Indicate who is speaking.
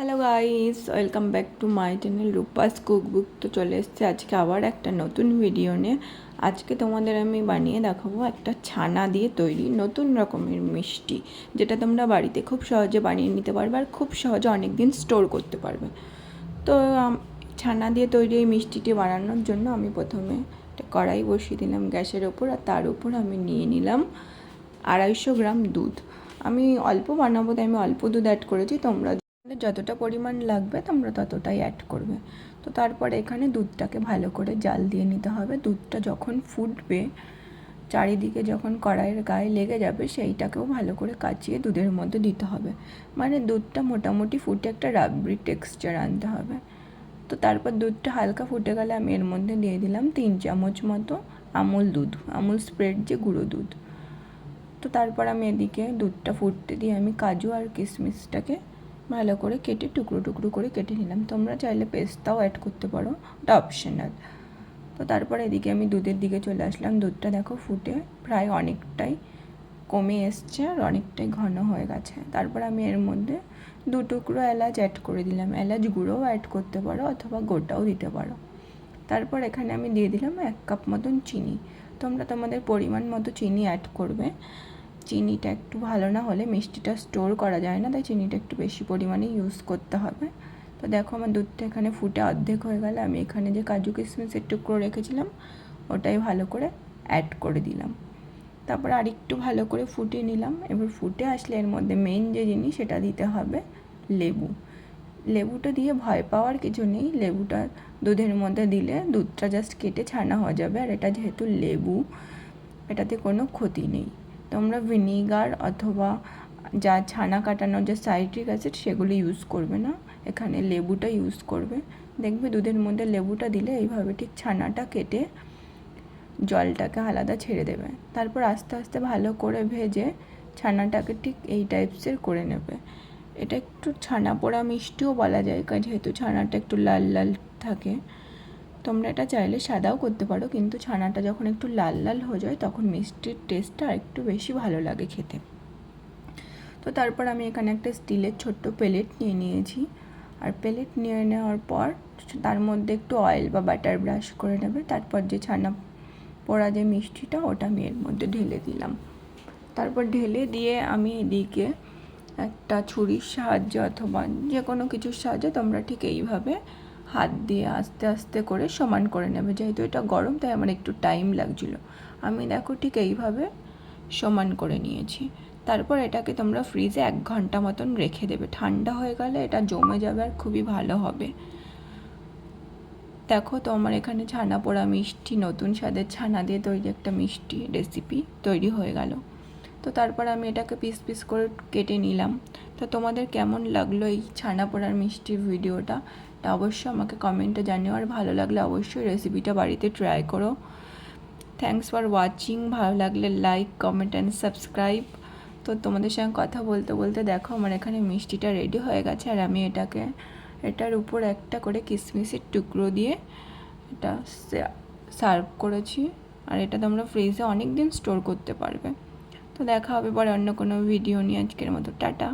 Speaker 1: Hello guys welcome back to my channel Rupa's cookbook তো চলে এসছে আজকে আবার একটা নতুন ভিডিও নিয়ে। আজকে তোমাদের আমি বানিয়ে দেখাবো একটা ছানা দিয়ে তৈরি নতুন রকমের মিষ্টি, যেটা তোমরা বাড়িতে খুব সহজে বানিয়ে নিতে পারবে আর খুব সহজে অনেক দিন স্টোর করতে পারবে। তো ছানা দিয়ে তৈরি এই মিষ্টিটি বানানোর জন্য আমি প্রথমে একটা কড়াই বসিয়ে দিলাম গ্যাসের ওপর আর তার উপর আমি নিয়ে নিলাম আড়াইশো গ্রাম দুধ। আমি অল্প বানাবো, তাই আমি অল্প দুধ অ্যাড করেছি, তোমরা যতটা পরিমাণ লাগবে তোমরা ততটাই অ্যাড করবে। তো তারপরে এখানে দুধটাকে ভালো করে জাল দিয়ে নিতে হবে। দুধটা যখন ফুটবে, চারিদিকে যখন কড়াইয়ের গায়ে লেগে যাবে, সেইটাকেও ভালো করে কাচিয়ে দুধের মধ্যে দিতে হবে। মানে দুধটা মোটামুটি ফুটে একটা রাবড়ি টেক্সচার আনতে হবে। তো তারপর দুধটা হালকা ফুটে গেলে আমি এর মধ্যে দিয়ে দিলাম তিন চামচ মতো আমুল দুধ, আমুল স্প্রেড যে গুঁড়ো দুধ। তো তারপর আমি এদিকে দুধটা ফুটতে দিয়ে আমি কাজু আর কিশমিশটাকে ভালো করে কেটে টুকরো টুকরো করে কেটে নিলাম। তোমরা চাইলে পেস্তাও অ্যাড করতে পারো। ওটা অপশনাল তো তারপর এদিকে আমি দুধের দিকে চলে আসলাম। দুধটা দেখো ফুটে প্রায় অনেকটাই কমে এসছে আর অনেকটাই ঘন হয়ে গেছে। তারপর আমি এর মধ্যে দু টুকরো এলাচ অ্যাড করে দিলাম। এলাচ গুঁড়োও অ্যাড করতে পারো অথবা গোটাও দিতে পারো। তারপর এখানে আমি দিয়ে দিলাম এক কাপ মতন চিনি। তোমরা তোমাদের পরিমাণ মতো চিনি অ্যাড করবে। চিনিটা একটু ভালো না হলে মিষ্টিটা স্টোর করা যায় না, তাই চিনিটা একটু বেশি পরিমাণে ইউজ করতে হবে। তো দেখো আমার দুধটা এখানে ফুটে অর্ধেক হয়ে গেলে, আমি এখানে যে কাজু কিশমিশের টুকরো রেখেছিলাম, ওটাই ভালো করে অ্যাড করে দিলাম। তারপর আরেকটু ভালো করে ফুটিয়ে নিলাম, এবার ফুটে আসলে এর মধ্যে মেন যে জিনিস সেটা দিতে হবে লেবু। লেবুটা দিয়ে ভয় পাওয়ার কিছু নেই, লেবুটা দুধের মধ্যে দিলে দুধটা জাস্ট কেটে ছানা হয়ে যাবে, আর এটা যেহেতু লেবু, এটাতে কোনো ক্ষতি নেই। তোমরা ভিনিগার অথবা যা ছানা কাটানোর যে সাইট্রিক অ্যাসিড সেগুলো ইউজ করবে না। এখানে লেবুটা ইউজ করবে। দেখবে দুধের মধ্যে লেবুটা দিলে এইভাবে ঠিক ছানাটা কেটে জলটাকে আলাদা ছেড়ে দেবে। তারপর আস্তে আস্তে ভালো করে ভেজে ছানাটাকে ঠিক এই টাইপসের করে নেবে। এটা একটু ছানা পোড়া মিষ্টিও বলা যায় যেহেতু ছানাটা একটু লাল লাল থাকে। তোমরা এটা চাইলে সাদাও করতে পারো, কিন্তু ছানাটা যখন একটু লাল লাল হয়ে যায়, তখন মিষ্টির টেস্টটা একটু বেশি ভালো লাগে খেতে। তো তারপর আমি এখানে একটা স্টিলের ছোট্ট প্লেট নিয়ে নিয়েছি। আর প্লেট নিয়ে নেওয়ার পর তার মধ্যে একটু অয়েল বা বাটার ব্রাশ করে নেবে। তারপর যে ছানা পোড়া যে মিষ্টিটা, ওটা আমি এর মধ্যে ঢেলে দিলাম। তারপর ঢেলে দিয়ে আমি এদিকে একটা ছুরির সাহায্যে অথবা যে কোনো কিছুর সাহায্যে তোমরা ঠিক এইভাবে হাত দিয়ে আস্তে আস্তে করে সমান করে নেবে। যেহেতু এটা গরম, তাই আমার একটু টাইম লাগছিল। আমি দেখো ঠিক এইভাবে সমান করে নিয়েছি। তারপর এটাকে তোমরা ফ্রিজে এক ঘণ্টা মতন রেখে দেবে। ঠান্ডা হয়ে গেলে এটা জমে যাবে আর খুবই ভালো হবে। দেখো তো আমার এখানে ছানা পোড়া মিষ্টি, নতুন স্বাদের ছানা দিয়ে তৈরি একটা মিষ্টি রেসিপি তৈরি হয়ে গেল। তো তারপর আমি এটাকে পিস পিস করে কেটে নিলাম। তো তোমাদের কেমন লাগল এই ছানা পোড়ার মিষ্টির ভিডিওটা? তা অবশ্যই আমাকে কমেন্টে জানিও। আর ভালো লাগলে অবশ্যই রেসিপিটা বাড়িতে ট্রাই করো। থ্যাংকস ফর ওয়াচিং ভালো লাগলে লাইক কমেন্ট অ্যান্ড সাবস্ক্রাইব তো তোমাদের সঙ্গে কথা বলতে বলতে দেখো আমার এখানে মিষ্টিটা রেডি হয়ে গেছে। আর আমি এটাকে, এটার উপর একটা করে কিশমিশের টুকরো দিয়ে এটা সার্ভ করেছি। আর এটা তোমরা ফ্রিজে অনেক দিন স্টোর করতে পারবে। তো দেখা হবে পরে অন্য কোনো ভিডিও নিয়ে আজকের মতো। টাটা।